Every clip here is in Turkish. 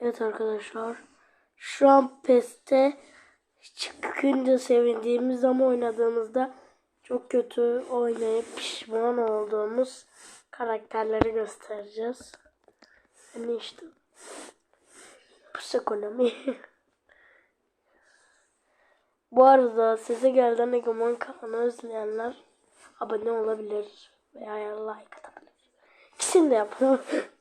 Evet arkadaşlar. Şu an PES'te çıkınca sevindiğimiz ama oynadığımızda çok kötü oynayıp pişman olduğumuz karakterleri göstereceğiz. Yani işte psikonomi. Bu arada size gelden Egemen Kaan'ı özleyenler abone olabilir veya like atabilir. İkisini de yapın.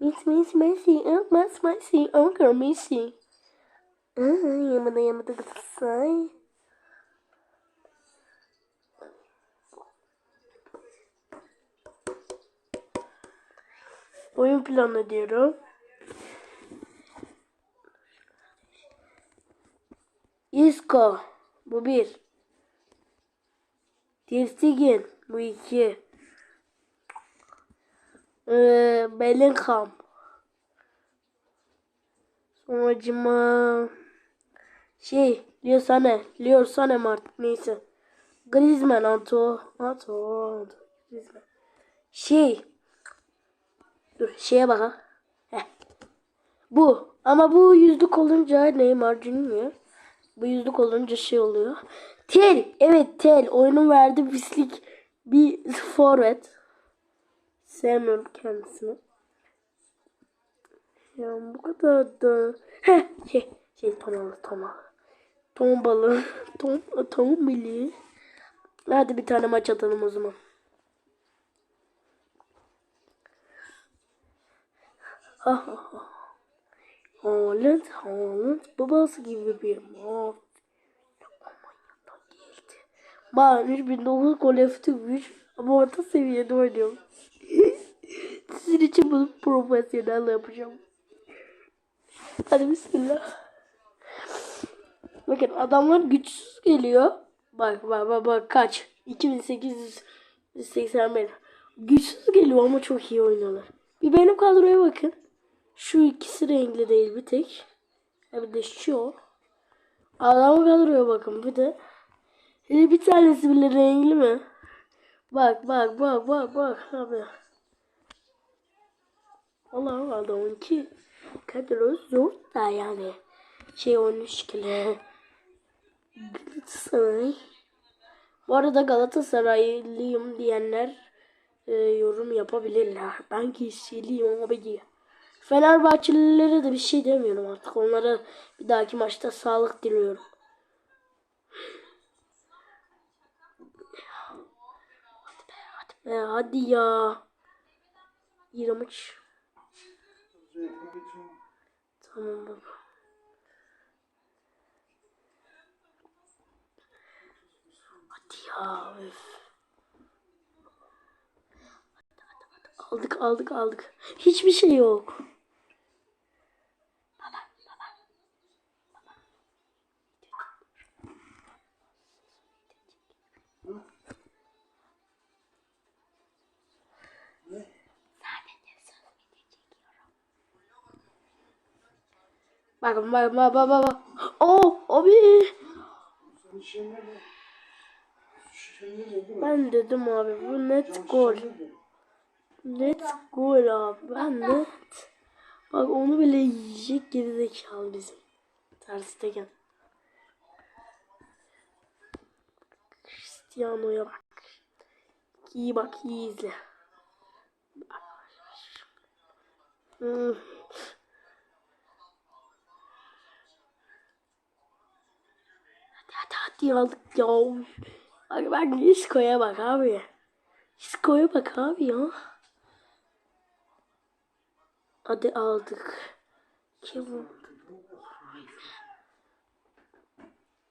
Miss Miss Messi, oh Miss Messi, oh girl Messi. Ah, yamada yamada kıtsay. Oyun planı diyorum. Isco. Bu bir. Tirsigin. Bu iki. Ee, Bellingham. Sonracıma şey Leo Sané. Leo Sané mi artık neyse. Griezmann Anto. Anto. Griezmann. Şey. Dur şeye bak ha. Bu. Ama bu yüzlük olunca Neymar Junior. Bu yüzlük olunca şey oluyor. Tel. Evet tel. Oyunun verdiği pislik bir forvet. Sevmiyorum kendisini. Ya bu kadar da. Heh şey. Şey tom balı tom balı. Tom. Tom, mili. Hadi bir tane maç atalım o zaman. Ha ha ha. Haaland, Haaland babası gibi bir mav. Almanya'dan geldi. Ben 3009 gol yaptık ama orta seviyede oynuyorum. Sizin için bunu profesyonel yapacağım. Hadi bismillah. Bakın adamlar güçsüz geliyor. Bak bak bak bak kaç? 2881. Güçsüz geliyor ama çok iyi oynuyorlar. Bir benim kadroya bakın. Şu ikisi renkli değil bir tek. Bir de şu. Adamın kadroya bakın bir de. Bir tanesi bile renkli mi? Bak bak bak bak bak abi. Allah adamınki kadro zor da yani. Şey 13 kilo. Galatasaray. Bu arada Galatasaraylıyım diyenler e, yorum yapabilirler. Ben kişiliyim abi. Fenerbahçelilere de bir şey demiyorum artık. Onlara bir dahaki maçta sağlık diliyorum. Hadi be hadi be hadi ya. İğrenç. Tamam baba. Hadi ya. Öf. Aldık aldık aldık. Hiçbir şey yok. Bakın bak bak bak bak. Oh abi. Ben dedim abi bu net gol. Net gol abi. Ben net. Bak onu bile yiyecek gerizekalı bizim. Terstegen. Cristiano'ya bak. İyi bak iyi izle. Hmm. Hadi hadi aldık ya. Bak bak Isco'ya bak abi. Isco'ya bak abi ya. Hadi aldık. Kim bu?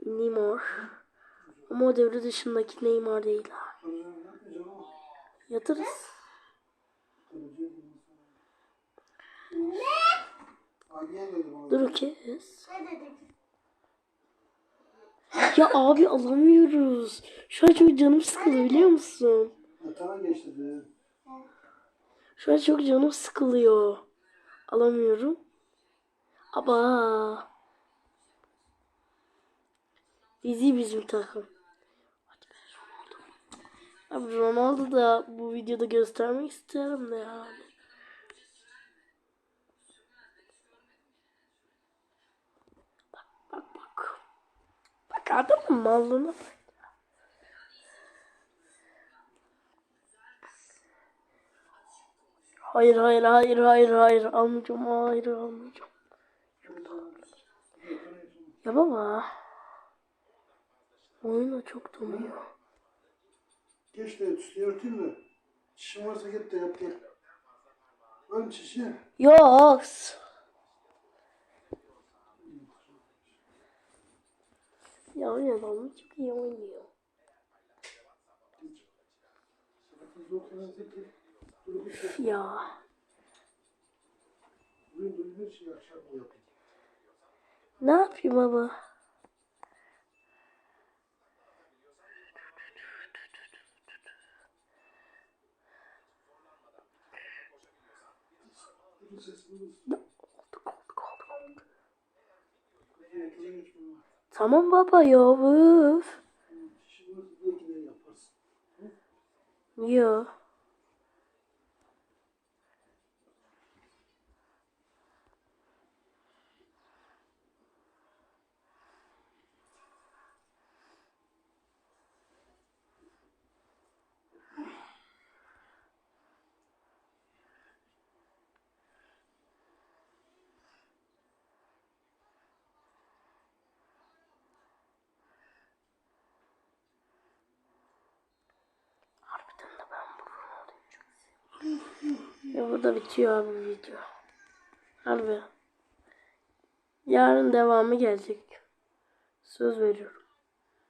Neymar. Ama o devre dışındaki Neymar değil ha. Yatırız. Dur kes. Ya abi alamıyoruz. Şu an çok canım sıkılıyor biliyor musun? Yatağa geçti de. Şu an çok canım sıkılıyor. Alamıyorum. Aba. Bizi bizim takım. Abi Ronaldo da bu videoda göstermek isterim de yani. Adamın mallığına bak. Hayır hayır hayır hayır hayır almayacağım hayır almayacağım. Ya baba. Oyuna çok donuyor. Geç de üstüne örteyim de. Çişin varsa git de yap gel. Var mı çişi? Yok. Ya oyun adamı çok iyi oynuyor. Ya. Ne yapayım Koltuk koltuk Tamam baba ya yaparsın. Yo. Ya burada bitiyor abi video. Harbi. Yarın devamı gelecek. Söz veriyorum.